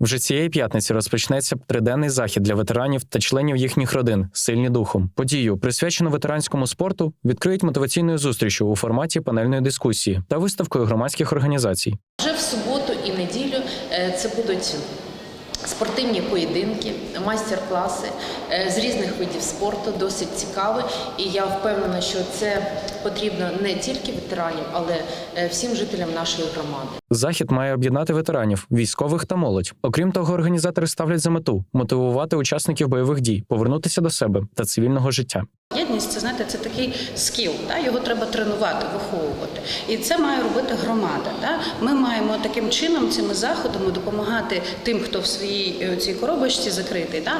Вже цієї п'ятниці розпочнеться триденний захід для ветеранів та членів їхніх родин, сильні духом. Подію, присвячену ветеранському спорту, відкриють мотиваційною зустрічю у форматі панельної дискусії та виставкою громадських організацій. Вже в суботу і неділю е, це будуть спортивні поєдинки, майстер-класи е, з різних видів спорту, досить цікаві. І я впевнена, що це потрібно не тільки ветеранам, але е, всім жителям нашої громади. Захід має об'єднати ветеранів, військових та молодь. Окрім того, організатори ставлять за мету мотивувати учасників бойових дій, повернутися до себе та цивільного життя. Єдність, це знаєте, це такий скіл, да? його треба тренувати, виховувати. І це має робити громада. Да? Ми маємо таким чином, цими заходами допомагати тим, хто в своїй е, цій коробочці закритий, да?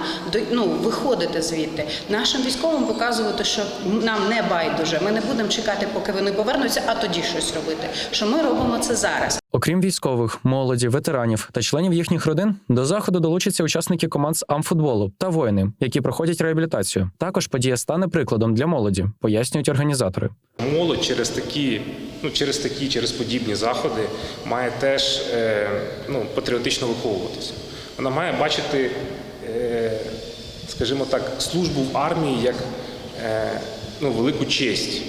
ну, виходити звідти. Нашим військовим показувати, що нам не байдуже. Ми не будемо чекати, поки вони повернуться, а тоді щось робити. Що ми робимо це зараз. Окрім військових, молоді, ветеранів та членів їхніх родин, до заходу долучаться учасники команд з амфутболу та воїни, які проходять реабілітацію. Також подія стане прикладом для молоді, пояснюють організатори. Молодь через такі, ну через такі, через подібні заходи має теж е, ну, патріотично виховуватися. Вона має бачити, е, скажімо так, службу в армії як е, ну, велику честь,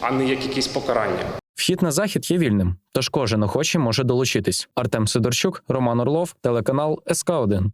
а не як якесь покарання. Вхід на захід є вільним, тож кожен охочий може долучитись. Артем Сидорчук, Роман Орлов, телеканал СК 1